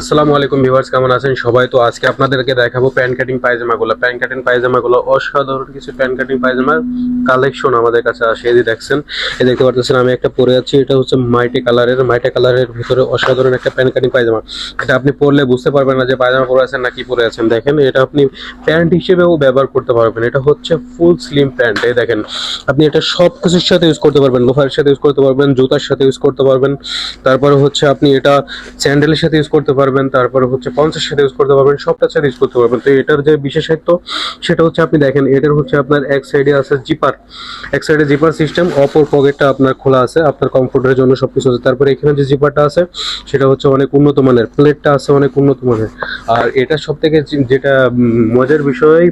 আসসালামু আলাইকুম ভিউয়ার্স, কেমন আছেন সবাই? তো আজকে আপনাদেরকে দেখাবো প্যান কাটিং পায়জামাগুলো। প্যান কাটিং পায়জামাগুলো অসাধারণ কিছু প্যান কাটিং পায়জামার কালেকশন আমাদের কাছে আসে। এই দেখছেন, এই দেখতে পাচ্ছেন আমি একটা পরে আছি, এটা হচ্ছে মাইটি কালারের। মাইটি কালারের ভিতরে অসাধারণ একটা প্যান কাটিং পায়জামা। এটা আপনি পরলে বুঝতে পারবেন না যে পায়জামা পরে আছেন না কি পরে আছেন। দেখেন, এটা আপনি প্যান্ট হিসেবেও ব্যবহার করতে পারবেন। এটা হচ্ছে ফুল স্লিম প্যান্ট। এই দেখেন, আপনি এটা সব কিছুর সাথে ইউজ করতে পারবেন। লোফারের সাথে ইউজ করতে পারবেন, জুতার সাথে ইউজ করতে পারবেন। তারপরে হচ্ছে আপনি এটা স্যান্ডেলের সাথে ইউজ করতে পারবেন। তারপরে হচ্ছে পঞ্চাশ সাথে ইউজ করতে পারবেন, সবটা সাথে ইউজ করতে পারবেন। তো এটার যে বিশেষত্ব সেটা হচ্ছে আপনি দেখেন, এটার হচ্ছে আপনার এক সাইডে আছে জিপার এক সাইডে জিপার সিস্টেম অপর পকেটটা আপনার খোলা আছে, আপনার কমফোর্টের জন্য সবকিছু আছে। তারপরে এখানে যে জিপারটা আছে, সেটা হচ্ছে অনেক উন্নত মানের প্লেটটা আছে অনেক উন্নত মানের। আর এটা সব থেকে যেটা মজার বিষয়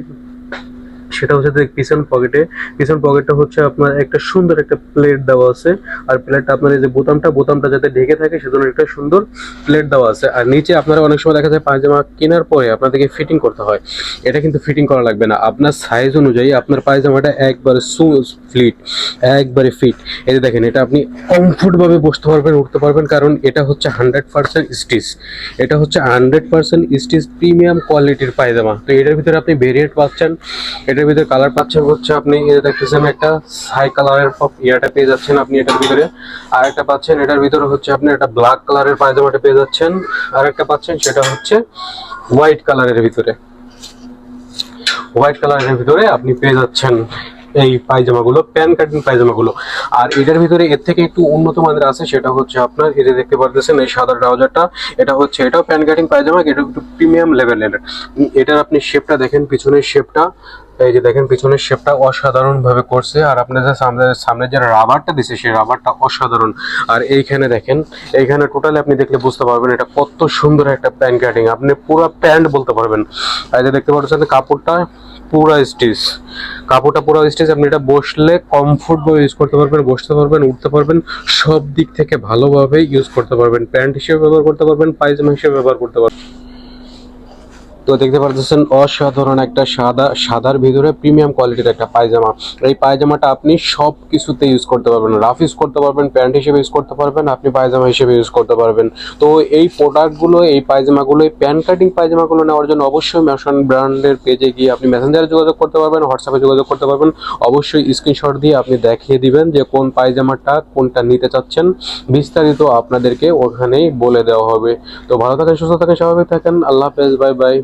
সেটা হচ্ছে পিছন পকেটে পিছন পকেটটা হচ্ছে আপনার একটা সুন্দর একটা প্লেট দেওয়া আছে। আর প্লেটটা আপনার এই যে বোতামটা বোতামটা যাতে ঢেকে থাকে সেজন্য একটা সুন্দর প্লেট দেওয়া আছে। আর নিচে আপনারা অনেক সময় দেখা যায় পায়জামা কেনার পরে আপনাদেরকে ফিটিং করতে হয়। এটা কিন্তু ফিটিং করা লাগবে না। আপনার সাইজ অনুযায়ী আপনার পায়জামাটা একবারে সু ফ্লিট একবারে ফিট এই যে দেখেন, এটা আপনি কমফোর্টভাবে বসতে পারবেন, উঠতে পারবেন। কারণ এটা হচ্ছে হান্ড্রেড পার্সেন্ট স্টিচ এটা হচ্ছে হান্ড্রেড পার্সেন্ট স্টিচ প্রিমিয়াম কোয়ালিটির পায়জামা। তো এটার ভিতরে আপনি ভেরিয়েন্ট পাচ্ছেন। এটার ভিতরে কালার পাচ্ছেন হচ্ছে আপনি এটা দেখতেছেন একটা হাই কালারের ইয়াটা পেয়ে যাচ্ছেন আপনি এটার ভিতরে। আর একটা পাচ্ছেন, এটার ভিতরে হচ্ছে আপনি একটা ব্ল্যাক কালারের পায়জামাটা পেয়ে যাচ্ছেন। আর একটা পাচ্ছেন, সেটা হচ্ছে হোয়াইট কালারের ভিতরে। হোয়াইট কালারের ভিতরে আপনি পেয়ে যাচ্ছেন এই পায়জামাগুলো প্যান কাটিং পায়জামাগুলো। আর এটার ভিতরে এর থেকে একটু উন্নত মানের আছে, সেটা হচ্ছে আপনার যে দেখতে পারতেছেন এই সাদা ট্রাউজারটা এটা হচ্ছে, এটাও প্যান কাটিং পায়জামা এটা একটু প্রিমিয়াম লেভেলের এটার আপনি শেপটা দেখেন, পিছনের শেপটা এই যে দেখেন পিছনের শেপটা অসাধারণ ভাবে করছে। আর আপনার যে সামনে সামনে যে রাবারটা দিছে, সেই রাবারটা অসাধারণ। আর এইখানে দেখেন, এইখানে টোটালি আপনি দেখলে বুঝতে পারবেন এটা কত সুন্দর একটা প্যান্ট কাটিং আপনি পুরো প্যান্ট বলতে পারবেন। আর যে দেখতে পাচ্ছেন, কাপড়টা পুরো স্টিচ কাপড়টা পুরো স্টিচ আপনি এটা বসলে কমফোর্ট ভাবে ইউজ করতে পারবেন, বসতে পারবেন, উঠতে পারবেন। সব দিক থেকে ভালোভাবে ইউজ করতে পারবেন। প্যান্ট হিসেবে ব্যবহার করতে পারবেন, পায়জামা হিসেবে ব্যবহার করতে পারবেন। তো দেখতে পারতেছেন, অসাধারণ একটা সাদা, সাদার ভিতরে প্রিমিয়াম কোয়ালিটির একটা পায়জামা। এই পায়জামাটা আপনি সব কিছুতে ইউজ করতে পারবেন। রাফ ইউজ করতে পারবেন প্যান্ট হিসেবে ইউজ করতে পারবেন, আপনি পায়জামা হিসেবে ইউজ করতে পারবেন। তো এই প্রোডাক্টগুলো এই পায়জামাগুলো, এই প্যান্ট কাটিং পায়জামাগুলো নেওয়ার জন্য অবশ্যই ম্যাশন ব্র্যান্ডের পেজে গিয়ে আপনি মেসেঞ্জারে যোগাযোগ করতে পারবেন হোয়াটসঅ্যাপে যোগাযোগ করতে পারবেন। অবশ্যই স্ক্রিনশট দিয়ে আপনি দেখিয়ে দিবেন যে কোন পায়জামাটা কোনটা নিতে চাচ্ছেন। বিস্তারিত আপনাদেরকে ওখানেই বলে দেওয়া হবে। তো ভালো থাকেন, সুস্থ থাকেন, স্বাভাবিক থাকেন। আল্লাহ হাফেজ বাই বাই